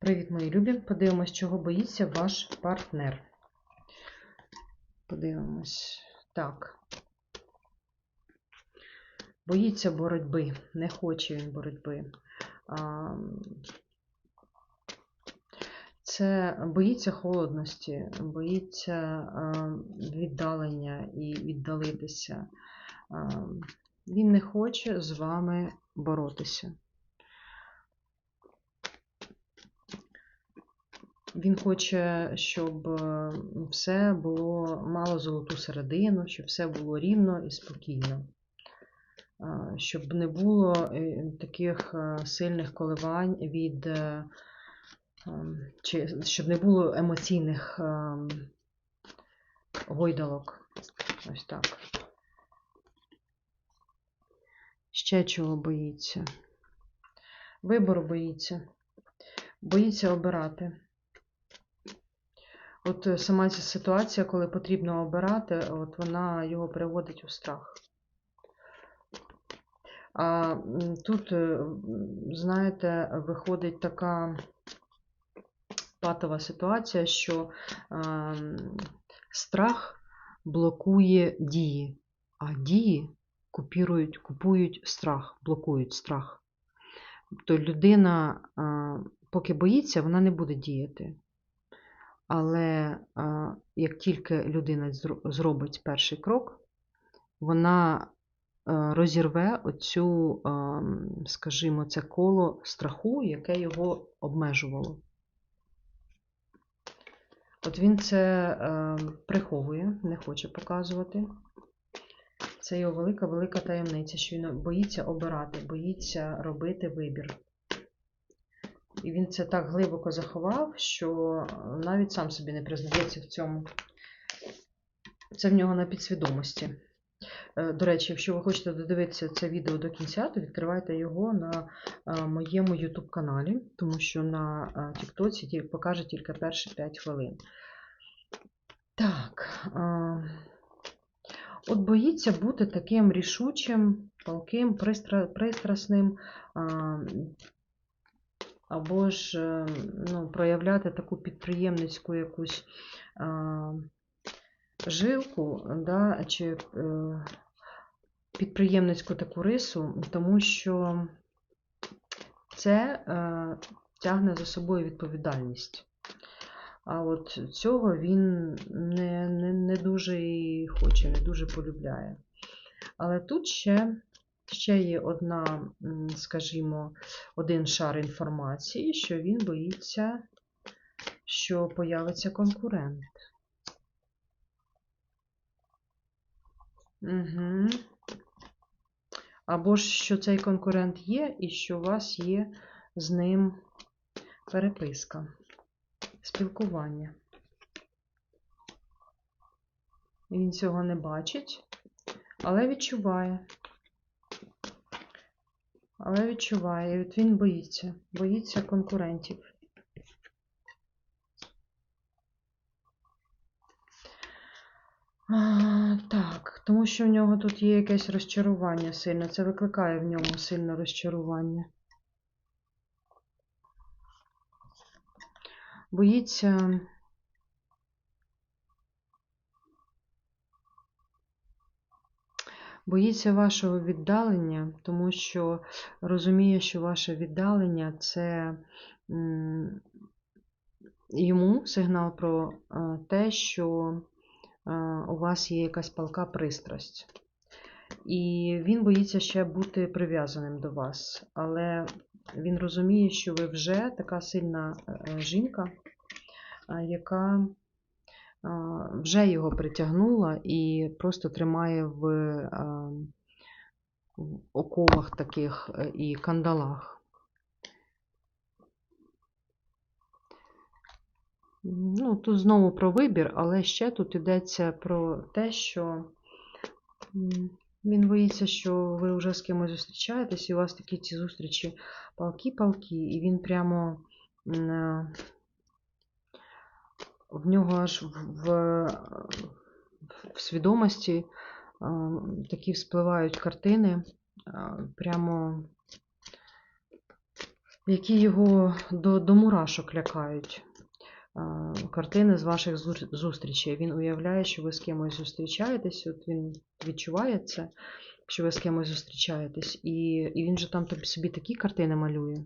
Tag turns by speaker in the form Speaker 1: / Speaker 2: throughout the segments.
Speaker 1: Привіт, мої любі. Подивимось, чого боїться ваш партнер. Подивимось. Так. Боїться боротьби. Не хоче він боротьби. Це боїться холодності, боїться віддалення і віддалитися. Він не хоче з вами боротися. Він хоче, щоб все було мало золоту середину, щоб все було рівно і спокійно. Щоб не було е, таких е, сильних коливань від, е, ем, чи щоб не було емоційних ем, гойдалок. Ось так. Ще чого боїться? Вибору боїться. Боїться обирати. От е, сама ця ситуація, коли потрібно обирати, от вона його приводить у страх. А тут, е, знаєте, виходить така патова ситуація, що страх блокує дії, а дії купірують, купують страх, блокують страх. Тобто людина, поки боїться, вона не буде діяти. Але як тільки людина зробить перший крок, вона е, розірве оцю, скажімо, це коло страху, яке його обмежувало. От він це е, приховує, не хоче показувати. Це його велика-велика таємниця, що він боїться обирати, боїться робити вибір. І він це так глибоко заховав, що навіть сам собі не признається в цьому. Це в нього на підсвідомості. Е, До речі, якщо ви хочете додивитися це відео до кінця, то відкривайте його на е, моєму YouTube каналі, тому що на е, Тіктоці покаже тільки перші 5 хвилин. Так. От боїться бути таким рішучим, палким, пристрасним, або ж е, ну, проявляти таку підприємницьку якусь а, жилку, да, чи е, підприємницьку таку рису, тому що це е, тягне за собою відповідальність. А от цього він не, не, не дуже і хоче, не дуже полюбляє. Але тут ще, ще є одна, скажімо, один шар інформації, що він боїться, що появиться конкурент. Угу. Або ж що цей конкурент є, і що у вас є з ним переписка, спілкування. Він цього не бачить, але відчуває. Але відчуває, от він боїться, боїться конкурентів. А, так, тому що в нього тут є якесь розчарування сильне. Це викликає в ньому сильне розчарування. Боїться. Боїться вашого віддалення, тому що розуміє, що ваше віддалення це йому сигнал про те, що у вас є якась палка пристрасть. І він боїться ще бути прив'язаним до вас. Але він розуміє, що ви вже така сильна е, жінка, яка вже його притягнула і просто тримає в, оковах таких е, і кандалах. Ну, тут знову про вибір, але ще тут йдеться про те, що він боїться, що ви вже з кимось зустрічаєтесь, і у вас такі ці зустрічі палки-палки, і він прямо е, в нього аж в, в, свідомості такі вспливають картини, прямо які його до, до мурашок лякають. Картини з ваших зустрічей. Він уявляє, що ви з кимось зустрічаєтесь, от він відчуває це, що ви з кимось зустрічаєтесь, і, і він же там собі такі картини малює,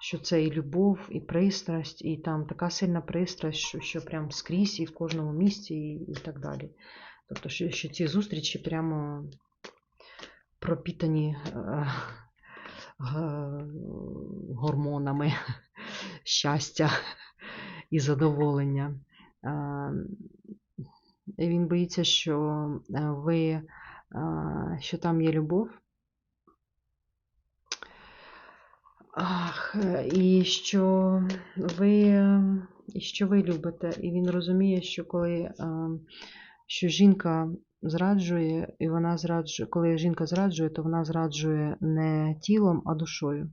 Speaker 1: що це і любов, і пристрасть, і там така сильна пристрасть, що, що прям скрізь і в кожному місці, і, і так далі. Тобто, що, що ці зустрічі прямо пропітані е, гормонами щастя і задоволення. Е, Він боїться, що е, ви, що там є любов. Ах, е, і що ви, і що ви любите. І він розуміє, що коли е, що жінка зраджує, і вона зраджує, коли жінка зраджує, то вона зраджує не тілом, а душою.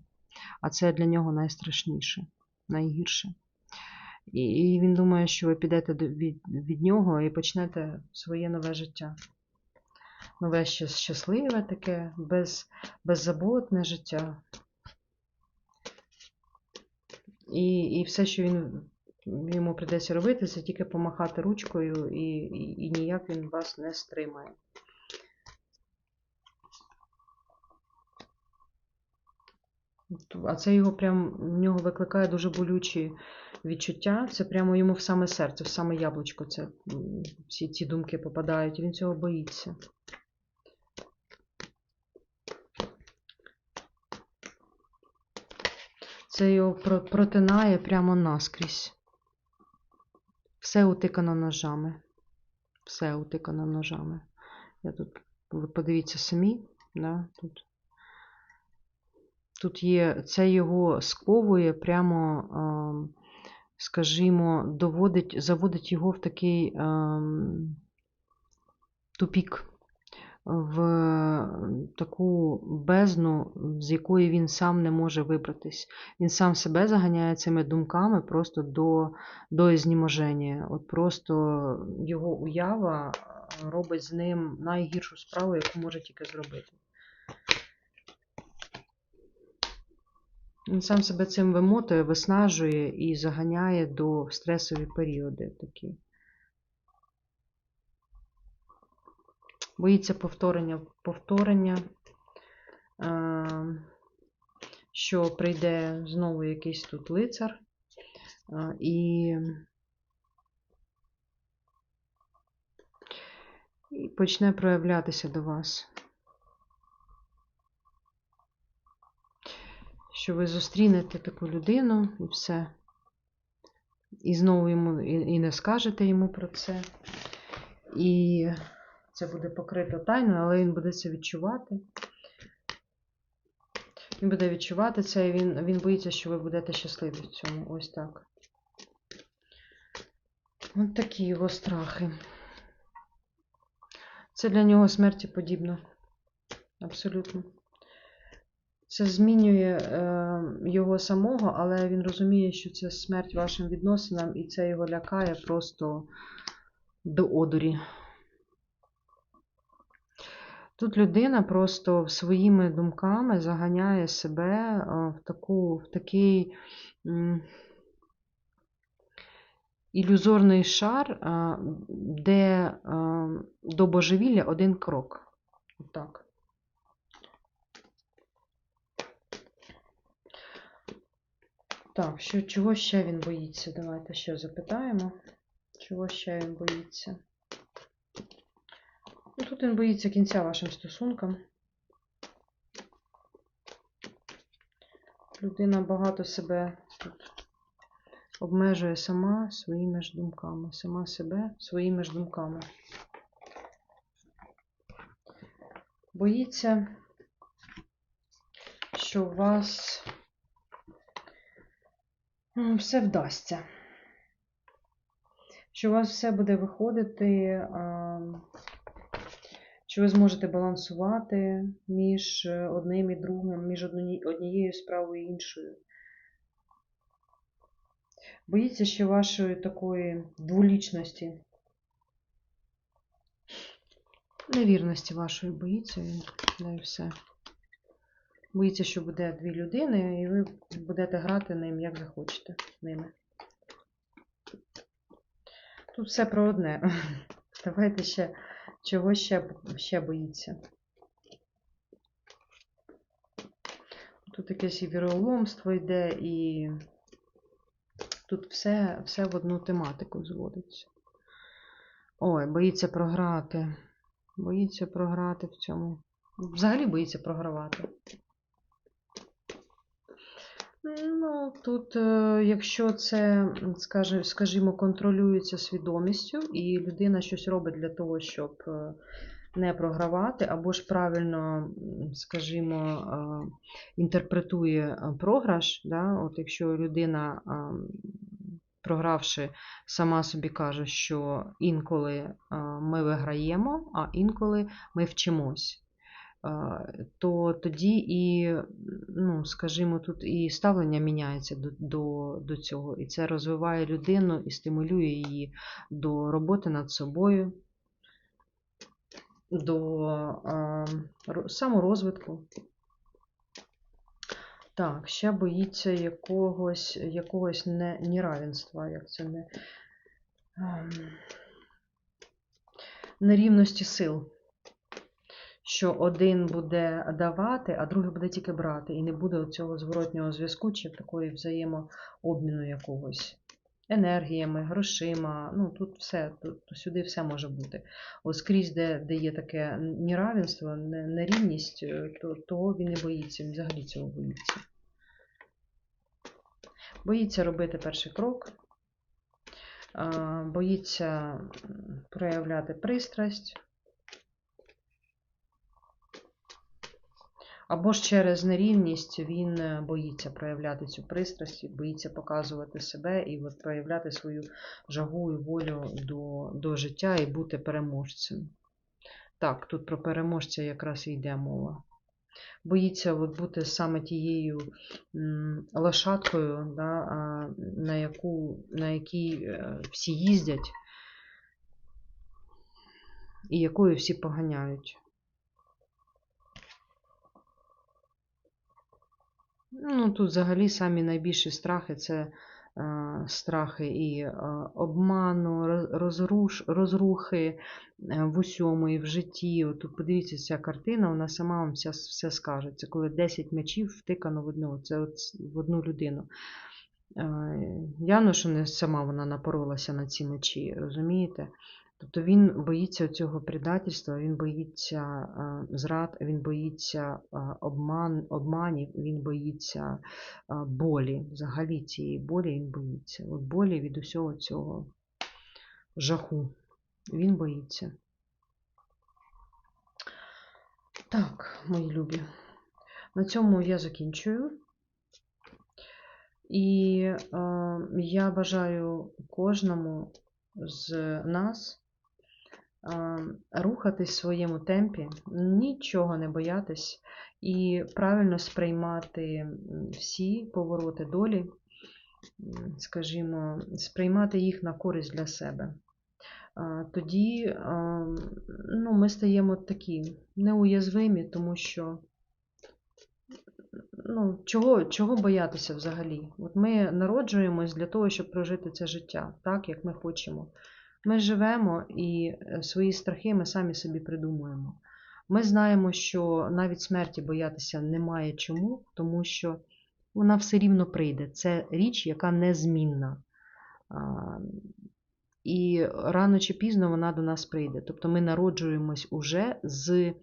Speaker 1: А це для нього найстрашніше, найгірше. І, він думає, що ви підете від, від нього і почнете своє нове життя. Нове щас- щасливе таке, без, беззаботне життя. І, і все, що він йому прийдеться робити, це тільки помахати ручкою, і, і, і ніяк він вас не стримає. А це його прям в нього викликає дуже болючі відчуття. Це прямо йому в саме серце, в саме яблучко. Це всі ці думки попадають. Він цього боїться. Це його протинає прямо наскрізь. Все утикано ножами. Все утикано ножами. Я тут, ви подивіться самі, да, тут. Тут є, це його сковує прямо, ем, скажімо, доводить, заводить його в такий ем, тупік, в таку бездну, з якої він сам не може вибратись. Він сам себе заганяє цими думками просто до, до знеможення. От просто його уява робить з ним найгіршу справу, яку може тільки зробити. Він сам себе цим вимотує, виснажує і заганяє до стресові періоди такі. Боїться повторення, повторення, е, що прийде знову якийсь тут лицар е, і, і почне проявлятися до вас. що ви зустрінете таку людину і все. І знову йому і, не скажете йому про це. І це буде покрито тайною, але він буде це відчувати. Він буде відчувати це, і він, він боїться, що ви будете щасливі в цьому. Ось так. Ось такі його страхи. Це для нього смерті подібно. Абсолютно. Це змінює е, його самого, але він розуміє, що це смерть вашим відносинам, і це його лякає просто до одурі. Тут людина просто своїми думками заганяє себе е, в, таку, в такий ілюзорний шар, е, де е, до божевілля один крок. Отак. Так, що, чого ще він боїться? Давайте ще запитаємо. Чого ще він боїться? Ну, тут він боїться кінця вашим стосункам. Людина багато себе тут обмежує сама своїми ж думками. Сама себе своїми ж думками. Боїться, що у вас все вдасться. Що у вас все буде виходити, що ви зможете балансувати між е, одним і другим, між однією справою і іншою. Боїться ще вашої такої дволічності. Невірності вашої боїться да і все. Боїться, що буде дві людини, і ви будете грати ним, як захочете ними. Тут все про одне. Давайте ще, чого ще, ще боїться. Тут якесь і віроломство йде, і тут все, все в одну тематику зводиться. Ой, боїться програти. Боїться програти в цьому. Взагалі боїться програвати. Ну, тут, е, якщо це, скажімо, контролюється свідомістю, і людина щось робить для того, щоб е, не програвати, або ж правильно, скажімо, е, інтерпретує програш, да? От якщо людина, програвши, сама собі каже, що інколи ми виграємо, а інколи ми вчимось то тоді і, ну, скажімо, тут і ставлення міняється до, до, до цього. І це розвиває людину і стимулює її до роботи над собою, до ро- саморозвитку. Так, ще боїться якогось, якогось не, неравенства, як це не. ем, Нерівності сил що один буде давати, а другий буде тільки брати, і не буде цього зворотнього зв'язку чи такої взаємообміну якогось. Енергіями, грошима, ну тут все, тут, сюди все може бути. От скрізь, де, де є таке неравенство, нерівність, е, то він не боїться, він взагалі цього боїться. Боїться робити перший крок, боїться проявляти пристрасть. Або ж через нерівність він е, боїться проявляти цю пристрасть, боїться показувати себе і проявляти свою жагу і волю до, до життя і бути переможцем. Так, тут про переможця якраз і йде мова. Боїться от бути саме тією лошадкою, да, на, яку, на якій е, всі їздять, і якою всі поганяють. Ну, тут взагалі самі найбільші страхи це е, страхи і е, обману, розруш, розрухи е, в усьому і в житті. От тут подивіться, ця картина, вона сама вам вся, все скаже. Це коли 10 м'ячів втикано в одну, це от в одну людину. Явно, що не сама вона напоролася на ці мечі, розумієте? Тобто він боїться цього предательства, він боїться е, зрад, він боїться е, обман, обманів, він боїться е, болі. Взагалі цієї болі він боїться. От болі від усього цього жаху. Він боїться. Так, мої любі. На цьому я закінчую. І е, я бажаю кожному з нас рухатись в своєму темпі, нічого не боятись і правильно сприймати всі повороти долі, скажімо, сприймати їх на користь для себе. Тоді ну, ми стаємо такі неуязвимі, тому що ну, чого, чого боятися взагалі? От ми народжуємось для того, щоб прожити це життя так, як ми хочемо. Ми живемо і е, свої страхи ми самі собі придумуємо. Ми знаємо, що навіть смерті боятися немає чому, тому що вона все рівно прийде. Це річ, яка незмінна. І рано чи пізно вона до нас прийде. Тобто ми народжуємось уже з е,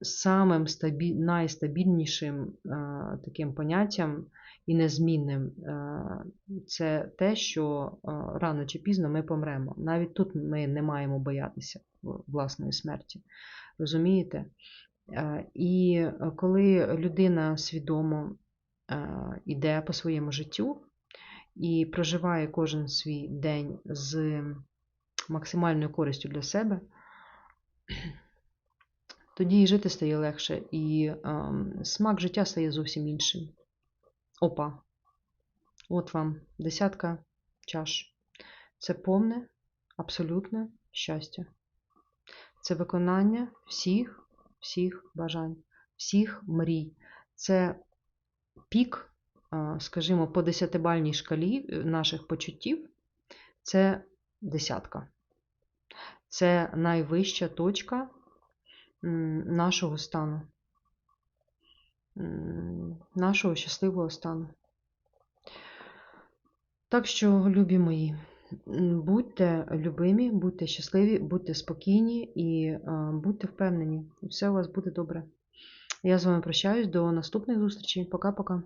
Speaker 1: самим стабі... найстабільнішим е, таким поняттям і незмінним. Е, Це те, що е, рано чи пізно ми помремо. Навіть тут ми не маємо боятися власної смерті. Розумієте? Е, І коли людина свідомо йде по своєму життю і проживає кожен свій день з максимальною користю для себе, тоді і жити стає легше, і ем, смак життя стає зовсім іншим. Опа. От вам десятка чаш. Це повне, абсолютне щастя. Це виконання всіх, всіх бажань. всіх мрій. Це пік, скажімо, по десятибальній шкалі е, наших почуттів. Це десятка. Це найвища точка нашого стану, нашого щасливого стану. Так що, любі мої, будьте любимі, будьте щасливі, будьте спокійні і будьте впевнені, все у вас буде добре. Я з вами прощаюсь до наступних зустрічей. Пока-пока.